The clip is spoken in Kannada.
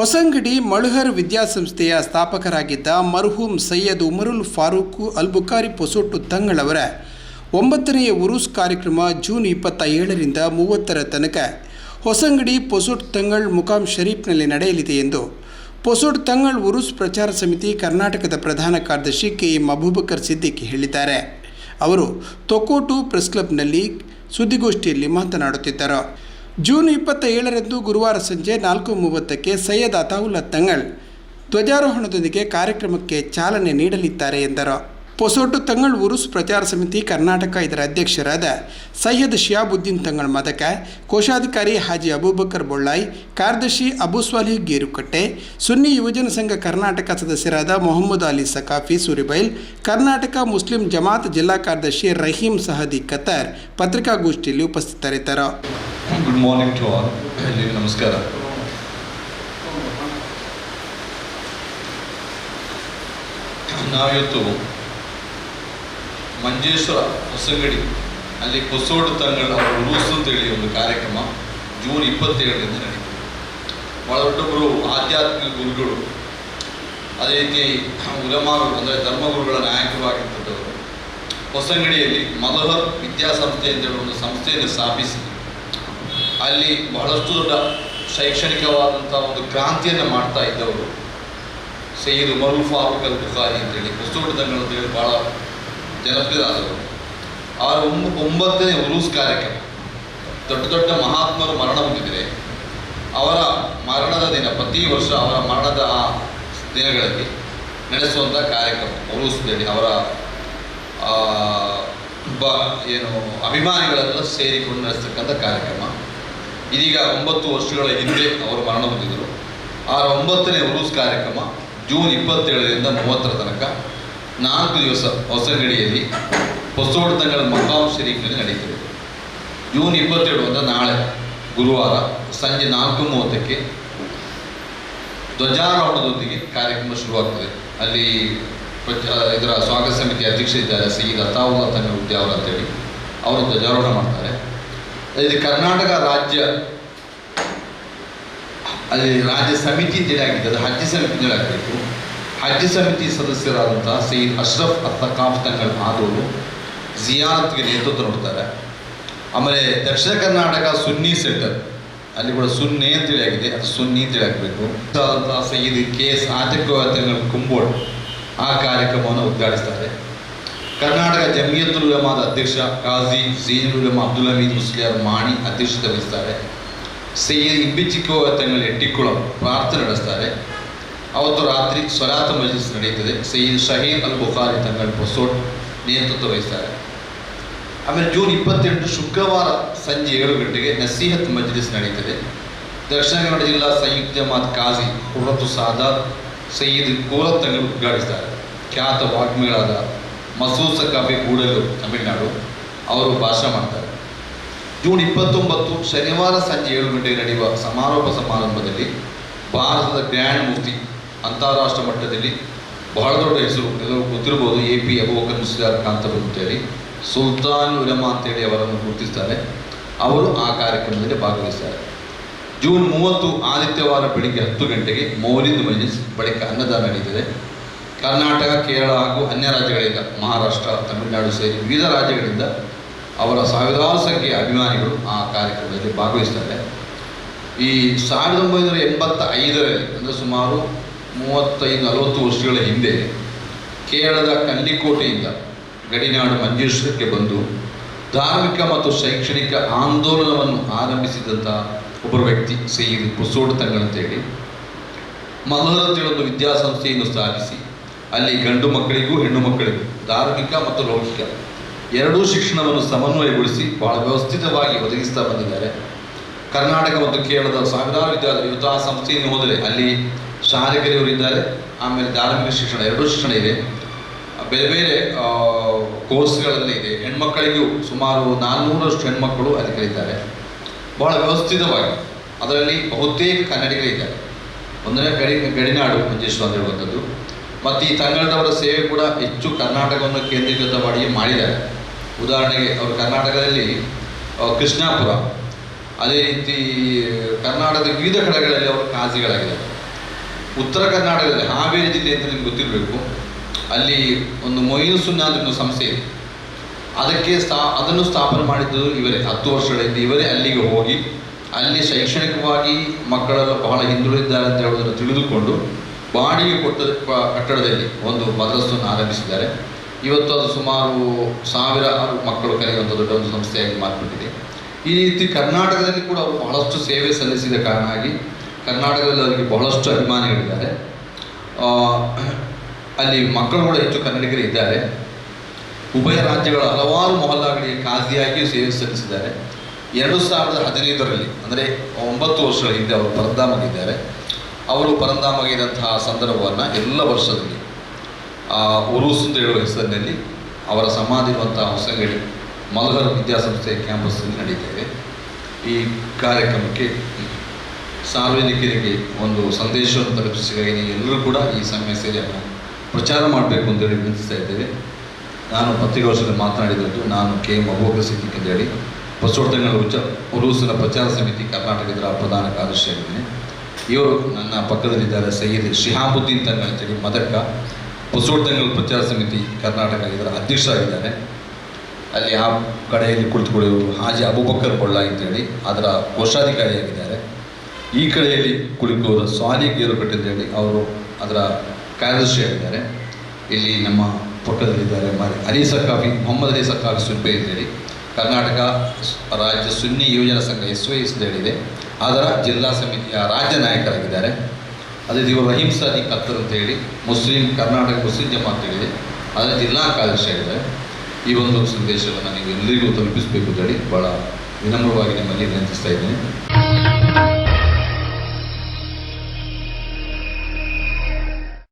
ಹೊಸಂಗಡಿ ಮಳುಹರ್ ವಿದ್ಯಾಸಂಸ್ಥೆಯ ಸ್ಥಾಪಕರಾಗಿದ್ದ ಮರ್ಹೂಮ್ ಸೈಯದ್ ಉಮರುಲ್ ಫಾರೂಕ್ ಅಲ್ಬುಕಾರಿ ಪೊಸೋಟು ತಂಗಳವರ ಒಂಬತ್ತನೆಯ ಉರುಸ್ ಕಾರ್ಯಕ್ರಮ ಜೂನ್ ಇಪ್ಪತ್ತ ಏಳರಿಂದ ಮೂವತ್ತರ ತನಕ ಹೊಸಂಗಡಿ ಪೊಸೊಟ್ ತಂಗಳ್ ಮುಕಾಂ ಶರೀಫ್ನಲ್ಲಿ ನಡೆಯಲಿದೆ ಎಂದು ಪೊಸೊಟ್ ತಂಗಳ್ ಉರುಸ್ ಪ್ರಚಾರ ಸಮಿತಿ ಕರ್ನಾಟಕದ ಪ್ರಧಾನ ಕಾರ್ಯದರ್ಶಿ ಕೆ ಎಂ ಅಬೂಬಕರ್ ಸಿದ್ದಿಕ್ ಹೇಳಿದ್ದಾರೆ. ಅವರು ತೊಕೋಟು ಪ್ರೆಸ್ ಕ್ಲಬ್ನಲ್ಲಿ ಸುದ್ದಿಗೋಷ್ಠಿಯಲ್ಲಿ ಮಾತನಾಡುತ್ತಿದ್ದರು. ಜೂನ್ ಇಪ್ಪತ್ತ ಏಳರಂದು ಗುರುವಾರ ಸಂಜೆ ನಾಲ್ಕು ಮೂವತ್ತಕ್ಕೆ ಸೈಯದ್ ಅತಾವುಲ್ಲಾ ತಂಗಳ್ ಧ್ವಜಾರೋಹಣದೊಂದಿಗೆ ಕಾರ್ಯಕ್ರಮಕ್ಕೆ ಚಾಲನೆ ನೀಡಲಿದ್ದಾರೆ ಎಂದರು. ಪೊಸೋಟು ತಂಗಳ್ ಉರುಸ್ ಪ್ರಚಾರ ಸಮಿತಿ ಕರ್ನಾಟಕ ಇದರ ಅಧ್ಯಕ್ಷರಾದ ಸೈಯದ್ ಶಿಯಾಬುದ್ದೀನ್ ತಂಗಳ್ ಮದಕ, ಕೋಶಾಧಿಕಾರಿ ಹಾಜಿ ಅಬೂಬಕರ್ ಬೊಳ್ಳಾಯ್, ಕಾರ್ಯದರ್ಶಿ ಅಬುಸ್ವಾಲಿ ಗೇರುಕಟ್ಟೆ, ಸುನ್ನಿ ಯುವಜನ ಸಂಘ ಕರ್ನಾಟಕ ಸದಸ್ಯರಾದ ಮೊಹಮ್ಮದ್ ಅಲಿ ಸಕಾಫಿ ಸುರಿಬೈಲ್, ಕರ್ನಾಟಕ ಮುಸ್ಲಿಂ ಜಮಾತ್ ಜಿಲ್ಲಾ ಕಾರ್ಯದರ್ಶಿ ರಹೀಂ ಸಹದಿ ಕತಾರ್ ಪತ್ರಿಕಾಗೋಷ್ಠಿಯಲ್ಲಿ ಉಪಸ್ಥಿತರಿದ್ದರು. ಗುಡ್ ಮಾರ್ನಿಂಗ್ ಟು ಆಲ್ ಎಲ್ಲಿಗೂ ನಮಸ್ಕಾರ ನಾವಿವತ್ತು ಮಂಜೇಶ್ವರ ಹೊಸಂಗಡಿ, ಅಲ್ಲಿ ಕೊಸೋಡು ತಂಗಳ ಅವರ ಅಂತ ಅಂತೇಳಿ ಒಂದು ಕಾರ್ಯಕ್ರಮ ಜೂನ್ ಇಪ್ಪತ್ತೇಳರಿಂದ ನಡೀತು ಭಾಳ ದೊಡ್ಡೊಬ್ಬರು ಆಧ್ಯಾತ್ಮಿಕ ಗುರುಗಳು, ಅದೇ ರೀತಿ ಉಲಮಾಗಳು ಅಂದರೆ ಧರ್ಮಗುರುಗಳ ನಾಯಕರಾಗಿರ್ತಕ್ಕಂಥವರು ಹೊಸಂಗಡಿಯಲ್ಲಿ ಮಲೋಹರ್ ವಿದ್ಯಾಸಂಸ್ಥೆ ಅಂತೇಳಿ ಒಂದು ಸಂಸ್ಥೆಯನ್ನು ಸ್ಥಾಪಿಸಿ ಅಲ್ಲಿ ಬಹಳಷ್ಟು ದೊಡ್ಡ ಶೈಕ್ಷಣಿಕವಾದಂಥ ಒಂದು ಕ್ರಾಂತಿಯನ್ನು ಮಾಡ್ತಾ ಇದ್ದವರು. ಸೈಯದ್ ಉಮರು ಫಾರೂಕ್ ಅಲ್ ಬುಖಾರಿ ಅಂತೇಳಿ ತಂಗಳು ಅಂತೇಳಿ ಭಾಳ ಜನಪ್ರಿಯರಾದವರು. ಅವರ ಒಂಬ, ಒಂಬತ್ತನೇ ಉರೂಸ್ ಕಾರ್ಯಕ್ರಮ, ದೊಡ್ಡ ದೊಡ್ಡ ಮಹಾತ್ಮರು ಮರಣ ಹೊಂದಿದರೆ, ಅವರ ಮರಣದ ದಿನ, ಪ್ರತಿ ವರ್ಷ ಅವರ ಮರಣದ ಆ ದಿನಗಳಲ್ಲಿ ನಡೆಸುವಂಥ ಕಾರ್ಯಕ್ರಮ ಉರೂಸ್ದಲ್ಲಿ ಅವರ ಬ, ಏನು, ಅಭಿಮಾನಿಗಳೆಲ್ಲ ಸೇರಿಕೊಂಡು ನಡೆಸ್ತಕ್ಕಂಥ ಕಾರ್ಯಕ್ರಮ. ಇದೀಗ ಒಂಬತ್ತು ವರ್ಷಗಳ ಹಿಂದೆ ಅವರು ಮರಣ ಹೊಂದಿದರು. ಆ ಒಂಬತ್ತನೇ ಉರೂಸ್ ಕಾರ್ಯಕ್ರಮ ಜೂನ್ ಇಪ್ಪತ್ತೇಳರಿಂದ ಮೂವತ್ತರ ತನಕ ನಾಲ್ಕು ದಿವಸ ಹೊಸಗಡಿಯಲ್ಲಿ ಹೊಸೋಡ್ ತಂಗಳ ಮಕಾಮ್ ಶರೀಫ್ನಲ್ಲಿ ನಡೀತದೆ. ಜೂನ್ ಇಪ್ಪತ್ತೇಳು ಅಂದರೆ ನಾಳೆ ಗುರುವಾರ ಸಂಜೆ ನಾಲ್ಕು ಮೂವತ್ತಕ್ಕೆ ಧ್ವಜಾರೋಹಣದೊಂದಿಗೆ ಕಾರ್ಯಕ್ರಮ ಶುರುವಾಗ್ತದೆ. ಅಲ್ಲಿ ಇದರ ಸ್ವಾಗತ ಸಮಿತಿ ಅಧ್ಯಕ್ಷರಿದ್ದಾರೆ ಸಿ ಅತಾವುಲ್ಲಾ ತಂಗಳ ಉದ್ಯಾವರ ಅಂತೇಳಿ. ಅವರು ಧ್ವಜಾರೋಹಣ ಮಾಡ್ತಾರೆ. ಇಲ್ಲಿ ಕರ್ನಾಟಕ ರಾಜ್ಯ, ಅಲ್ಲಿ ರಾಜ್ಯ ಸಮಿತಿ ಅಂತೇಳಿ ಅದು ಹಜ್ ಸಮಿತಿ ಅಂತೇಳಿ ಆಗಬೇಕು. ಹಜ್ ಸಮಿತಿ ಸದಸ್ಯರಾದಂಥ ಸೈಯದ್ ಅಶ್ರಫ್ ಅತ್ತಕಾಫ್ ತಂಗಳ ಆದವರು ಜಿಯಾರತ್ಗೆ ನೇತೃತ್ವ ನೋಡ್ತಾರೆ ಆಮೇಲೆ ದಕ್ಷಿಣ ಕರ್ನಾಟಕ ಸುನ್ನಿ ಸೆಂಟರ್, ಅಲ್ಲಿ ಕೂಡ ಸುನ್ನೆ ಅಂತೇಳಿ ಆಗಿದೆ ಅದು ಸುನ್ನಿ ಅಂತೇಳಿ ಆಗಬೇಕು ಸೈಯದ್ ಕೆ ಎಸ್ ಆತಿಕ್ಯ ಕುಂಬೋಳ್ ಆ ಕಾರ್ಯಕ್ರಮವನ್ನು ಉದ್ಘಾಟಿಸ್ತಾರೆ. ಕರ್ನಾಟಕ ಜಮಿಯತ್ತುಲ್ ಉಲಮಾದ ಅಧ್ಯಕ್ಷ ಖಾಜಿ ಸೈಯದ್ ಉಲಮಾ ಅಬ್ದುಲ್ ಹಮೀದ್ ಮುಸ್ಲಿಯಾರ್ ಮಾಣಿ ಅಧ್ಯಕ್ಷತೆ ವಹಿಸ್ತಾರೆ. ಸೈಯದ್ ಇಬ್ಬಿಚಿಕ್ಕೋ ತಂಗಳ ಎಟ್ಟಿಕುಳಂ ಪ್ರಾರ್ಥನೆ ನಡೆಸ್ತಾರೆ. ಅವತ್ತು ರಾತ್ರಿ ಸ್ವರಾತ ಮಜಲಿಸ್ ನಡೆಯುತ್ತದೆ. ಸೈಯದ್ ಶಹೀದ್ ಅಲ್ ಬುಖಾರಿ ತಂಗಳ ಬೊಸೋಟ್ ನೇತೃತ್ವ ವಹಿಸ್ತಾರೆ. ಆಮೇಲೆ ಜೂನ್ ಇಪ್ಪತ್ತೆಂಟು ಶುಕ್ರವಾರ ಸಂಜೆ ಏಳು ಗಂಟೆಗೆ ನಸೀಹತ್ ಮಜ್ಲಿಸ್ ನಡೆಯುತ್ತದೆ. ದಕ್ಷಿಣ ಕನ್ನಡ ಜಿಲ್ಲಾ ಸಂಯುಕ್ತ ಮಾತ್ ಖಾಜಿ ಕುರತು ಸಾದಾ ಸೈಯದ್ ಕೋಲತ್ ತಂಗಳು ಉದ್ಘಾಟಿಸ್ತಾರೆ. ಖ್ಯಾತ ವಾಗ್ಮಿಗಳಾದ ಮಸೂದ್ ಕಾಫಿ ಕೂಡಲು ತಮಿಳುನಾಡು ಅವರು ಭಾಷಣ ಮಾಡ್ತಾರೆ. ಜೂನ್ ಇಪ್ಪತ್ತೊಂಬತ್ತು ಶನಿವಾರ ಸಂಜೆ ಏಳು ಗಂಟೆಗೆ ನಡೆಯುವ ಸಮಾರೋಪ ಸಮಾರಂಭದಲ್ಲಿ ಭಾರತದ ಗ್ರ್ಯಾಂಡ್ ಮೂರ್ತಿ ಅಂತಾರಾಷ್ಟ್ರ ಮಟ್ಟದಲ್ಲಿ ಬಹಳ ದೊಡ್ಡ ಹೆಸರು ಎಲ್ಲರೂ ಗೊತ್ತಿರ್ಬೋದು ಎ ಪಿ ಅಬೂಬಕರ್ ಮುಸ್ಲಿಯಾರ್ ಕಾಂತರು ಅಂತೇಳಿ ಸುಲ್ತಾನ್ ಉಲಮಾ ಅಂತೇಳಿ ಅವರನ್ನು ಗುರುತಿಸ್ತಾರೆ. ಅವರು ಆ ಕಾರ್ಯಕ್ರಮದಲ್ಲಿ ಭಾಗವಹಿಸ್ತಾರೆ. ಜೂನ್ ಮೂವತ್ತು ಆದಿತ್ಯವಾರ ಬೆಳಿಗ್ಗೆ ಹತ್ತು ಗಂಟೆಗೆ ಮೌಲಿದ್ ಮಜೀಸ್ ಬಳಿಕ ಅನ್ನದಾನ ನಡೀತದೆ ಕರ್ನಾಟಕ, ಕೇರಳ ಹಾಗೂ ಅನ್ಯ ರಾಜ್ಯಗಳಿಂದ ಮಹಾರಾಷ್ಟ್ರ, ತಮಿಳುನಾಡು ಸೇರಿ ವಿವಿಧ ರಾಜ್ಯಗಳಿಂದ ಅವರ ಸಾವಿರಾರು ಸಂಖ್ಯೆಯ ಅಭಿಮಾನಿಗಳು ಆ ಕಾರ್ಯಕ್ರಮದಲ್ಲಿ ಭಾಗವಹಿಸ್ತಾರೆ. ಈ ಸಾವಿರದ ಒಂಬೈನೂರ ಎಂಬತ್ತ ಐದರಲ್ಲಿ ಅಂದರೆ ಸುಮಾರು ಮೂವತ್ತೈದು ನಲವತ್ತು ವರ್ಷಗಳ ಹಿಂದೆ, ಕೇರಳದ ಕಲ್ಲಿಕೋಟೆಯಿಂದ ಗಡಿನಾಡು ಮಂಜೇಶ್ವರಕ್ಕೆ ಬಂದು ಧಾರ್ಮಿಕ ಮತ್ತು ಶೈಕ್ಷಣಿಕ ಆಂದೋಲನವನ್ನು ಆರಂಭಿಸಿದಂಥ ಒಬ್ಬರು ವ್ಯಕ್ತಿ ಸೈಯದ್ ಪುಸೋಡ್ ತಂಗಳಂತೇಳಿ ಮಲಹರತಿ ಒಂದು ವಿದ್ಯಾಸಂಸ್ಥೆಯನ್ನು ಸ್ಥಾಪಿಸಿ ಅಲ್ಲಿ ಗಂಡು ಮಕ್ಕಳಿಗೂ, ಹೆಣ್ಣು ಮಕ್ಕಳಿಗೂ, ಧಾರ್ಮಿಕ ಮತ್ತು ಲೌಕಿಕ ಎರಡೂ ಶಿಕ್ಷಣವನ್ನು ಸಮನ್ವಯಗೊಳಿಸಿ ಬಹಳ ವ್ಯವಸ್ಥಿತವಾಗಿ ಒದಗಿಸ್ತಾ ಬಂದಿದ್ದಾರೆ. ಕರ್ನಾಟಕ ಮತ್ತು ಕೇರಳದ ಸಾವಿರಾರು ವಿದ್ಯಾರ್ಥಿ ಆ ಸಂಸ್ಥೆಯನ್ನು ಹೋದರೆ ಅಲ್ಲಿ ಶಾಲೆಗರಿಯವರು ಇದ್ದಾರೆ, ಆಮೇಲೆ ಧಾರ್ಮಿಕ ಶಿಕ್ಷಣ, ಎರಡೂ ಶಿಕ್ಷಣ ಇದೆ. ಬೇರೆ ಬೇರೆ ಕೋರ್ಸ್ಗಳಲ್ಲಿ ಇದೆ. ಹೆಣ್ಮಕ್ಕಳಿಗೂ ಸುಮಾರು ನಾನ್ನೂರಷ್ಟು ಹೆಣ್ಮಕ್ಕಳು ಅಲ್ಲಿ ಕಲಿತಾರೆ ಬಹಳ ವ್ಯವಸ್ಥಿತವಾಗಿ. ಅದರಲ್ಲಿ ಬಹುತೇಕ ಕನ್ನಡಿಗರಿದ್ದಾರೆ. ಒಂದನೇ ಗಡಿ, ಗಡಿನಾಡು ಮಂಜೇಶ್ವರ ಅಂತ ಹೇಳುವಂಥದ್ದು. ಮತ್ತು ಈ ತಂಗಳದವರ ಸೇವೆ ಕೂಡ ಹೆಚ್ಚು ಕರ್ನಾಟಕವನ್ನು ಕೇಂದ್ರೀಕೃತ ಮಾಡಿ ಮಾಡಿದ್ದಾರೆ. ಉದಾಹರಣೆಗೆ ಅವರು ಕರ್ನಾಟಕದಲ್ಲಿ ಕೃಷ್ಣಾಪುರ. ಅದೇ ರೀತಿ, ಕರ್ನಾಟಕದ ವಿವಿಧ ಕಡೆಗಳಲ್ಲಿ ಅವರು ಕಾಜಿಗಳಾಗಿದ್ದಾರೆ ಉತ್ತರ ಕರ್ನಾಟಕದಲ್ಲಿ ಹಾವೇರಿ ಜಿಲ್ಲೆ ಅಂತ ನಿಮ್ಗೆ ಗೊತ್ತಿರಬೇಕು. ಅಲ್ಲಿ ಒಂದು ಮೊಯಿನ್ ಸುನ್ನ ಅಂತ ಸಂಸ್ಥೆ ಇದೆ. ಅದಕ್ಕೆ ಸ್ಥಾ, ಅದನ್ನು ಸ್ಥಾಪನೆ ಮಾಡಿದ್ದು ಇವರೇ. ಹತ್ತು ವರ್ಷಗಳಿಂದ ಇವರೇ ಅಲ್ಲಿಗೆ ಹೋಗಿ, ಅಲ್ಲಿ ಶೈಕ್ಷಣಿಕವಾಗಿ ಮಕ್ಕಳೆಲ್ಲ ಬಹಳ ಹಿಂದುಳಿದ್ದಾರೆ ಅಂತ ಹೇಳೋದನ್ನು ತಿಳಿದುಕೊಂಡು ಬಾಡಿಗೆ ಕೊಟ್ಟ ಕಟ್ಟಡದಲ್ಲಿ ಒಂದು ಮದ್ರಸನ್ನು ಆರಂಭಿಸಿದ್ದಾರೆ. ಇವತ್ತು ಅದು ಸುಮಾರು ಸಾವಿರಾರು ಮಕ್ಕಳು ಕಲಿಯುವಂಥ ದೊಡ್ಡ ಒಂದು ಸಂಸ್ಥೆಯಾಗಿ ಮಾರ್ಪಟ್ಟಿದೆ. ಈ ರೀತಿ ಕರ್ನಾಟಕದಲ್ಲಿ ಕೂಡ ಅವರು ಬಹಳಷ್ಟು ಸೇವೆ ಸಲ್ಲಿಸಿದ ಕಾರಣವಾಗಿ ಕರ್ನಾಟಕದಲ್ಲಿ ಅವರಿಗೆ ಬಹಳಷ್ಟು ಅಭಿಮಾನಿಗಳಿದ್ದಾರೆ ಅಲ್ಲಿ ಮಕ್ಕಳು ಕೂಡ ಹೆಚ್ಚು ಕನ್ನಡಿಗರೇ ಇದ್ದಾರೆ. ಉಭಯ ರಾಜ್ಯಗಳ ಹಲವಾರು ಮೊಹಲ್ಲಾಗಳಿಗೆ ಖಾಸಗಿಯಾಗಿಯೂ ಸೇವೆ ಸಲ್ಲಿಸಿದ್ದಾರೆ. ಎರಡು ಸಾವಿರದ ಹದಿನೈದರಲ್ಲಿ, ಅಂದರೆ ಒಂಬತ್ತು ವರ್ಷಗಳ ಹಿಂದೆ ಅವರು ಪರಂಧಾಮಗಿದ್ದಾರೆ ಅವರು ಪರಂಧಾಮಗೈದಂತಹ ಸಂದರ್ಭವನ್ನು ಎಲ್ಲ ವರ್ಷದಲ್ಲಿ ಉರೂಸ್ ಅಂತ ಹೇಳುವ ಹೆಸರಿನಲ್ಲಿ ಅವರ ಸಮಾಧಿ ಇರುವಂತಹ ಹೊಸಂಗಡಿ, ಮಲ್ಹರ್ ವಿದ್ಯಾಸಂಸ್ಥೆಯ ಕ್ಯಾಂಪಸ್ನಲ್ಲಿ ನಡೀತೇವೆ ಈ ಕಾರ್ಯಕ್ರಮಕ್ಕೆ ಸಾರ್ವಜನಿಕರಿಗೆ ಒಂದು ಸಂದೇಶವನ್ನು ತಲುಪಿಸಿಗಾಗಿ ಎಲ್ಲರೂ ಕೂಡ ಈ ಸಮಸ್ಯೆಯನ್ನು ಪ್ರಚಾರ ಮಾಡಬೇಕು ಅಂತೇಳಿ ವಿನಂತಿಸ್ತಾ ಇದ್ದೇವೆ. ನಾನು ಪತ್ರಿಕಾಗೋಷ್ಠಿಯಲ್ಲಿ ಮಾತನಾಡಿದದ್ದು ನಾನು ಕೆ. ಎಂ ಅಬೂಬಕರ್ ಸಿದ್ದಿಕ್ ಅಂತೇಳಿ ಉಚ್ಚ, ಉರುಸಿನ ಪ್ರಚಾರ ಸಮಿತಿ ಕರ್ನಾಟಕದ ಪ್ರಧಾನ ಕಾರ್ಯದರ್ಶಿಯಾಗಿದ್ದೇನೆ. ಇವರು ನನ್ನ ಪಕ್ಕದಲ್ಲಿದ್ದಾರೆ, ಸೈಯದ್ ಶಿಹಾಬುದ್ದೀನ್ ತಂಗ ಅಂತೇಳಿ ಮದಕ ಬಸವಣ್ಣನ ಪ್ರಚಾರ ಸಮಿತಿ ಕರ್ನಾಟಕ ಇದರ ಅಧ್ಯಕ್ಷರಾಗಿದ್ದಾರೆ. ಅಲ್ಲಿ ಆ ಕಡೆಯಲ್ಲಿ ಕುಳಿತುಕೊಳ್ಳುವರು ಹಾಜಿ ಅಬುಬಕ್ಕರ್ ಕೊಳ್ಳ ಅಂತೇಳಿ, ಅದರ ಕೋಶಾಧಿಕಾರಿಯಾಗಿದ್ದಾರೆ ಈ ಕಡೆಯಲ್ಲಿ ಕುಳಿತುವರು ಸ್ವಾಲಿ ಗೇರುಕಟ್ಟೆ ಅಂತೇಳಿ ಅವರು ಅದರ ಕಾರ್ಯದರ್ಶಿಯಾಗಿದ್ದಾರೆ ಇಲ್ಲಿ ನಮ್ಮ ಪಕ್ಕದಲ್ಲಿದ್ದಾರೆ ಮಾರಿ ಅಲಿ ಕಾಫಿ ಮೊಹಮ್ಮದ್ ಅಲಿ ಕಾಫಿ ಸುಬ್ಬೆ ಅಂತೇಳಿ. ಕರ್ನಾಟಕ ರಾಜ್ಯ ಸುನ್ನಿ ಯೋಜನಾ ಸಂಘ ಎಸ್ ವೈ ಎಸ್ ಹೇಳಿದೆ ಅದರ ಜಿಲ್ಲಾ ಸಮಿತಿಯ ರಾಜ್ಯ ನಾಯಕರಾಗಿದ್ದಾರೆ. ಅದೇ ಇವರು ರಹೀಂ ಸಾದಿ ಕತ್ತರ್ ಅಂತ ಹೇಳಿ, ಮುಸ್ಲಿಂ ಕರ್ನಾಟಕ ಮುಸ್ಲಿಂ ಜಮಾತ್ ಹೇಳಿದೆ ಅದರ ಜಿಲ್ಲಾ ಕಾರ್ಯದರ್ಶಿಯಾಗಿದ್ದಾರೆ ಈ ಒಂದು ಸಂದೇಶವನ್ನು ನೀವು ಎಲ್ಲರಿಗೂ ತಲುಪಿಸಬೇಕು ಅಂತ ಹೇಳಿ ಭಾಳ ವಿನಮ್ರವಾಗಿ ನಿಮ್ಮಲ್ಲಿ ವಿನಂತಿಸ್ತಾ ಇದ್ದೇನೆ.